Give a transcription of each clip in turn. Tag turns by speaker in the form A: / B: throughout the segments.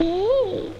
A: Hey.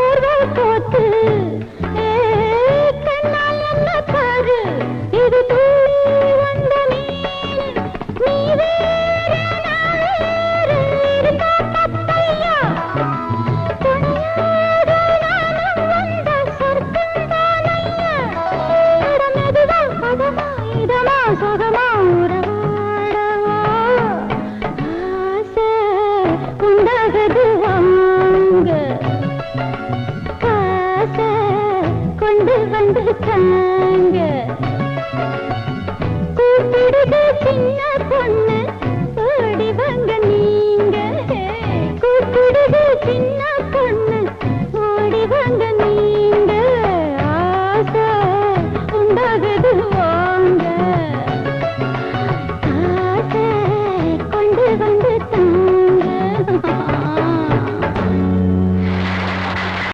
A: சின்ன பொண்ணு ஓடி வாங்க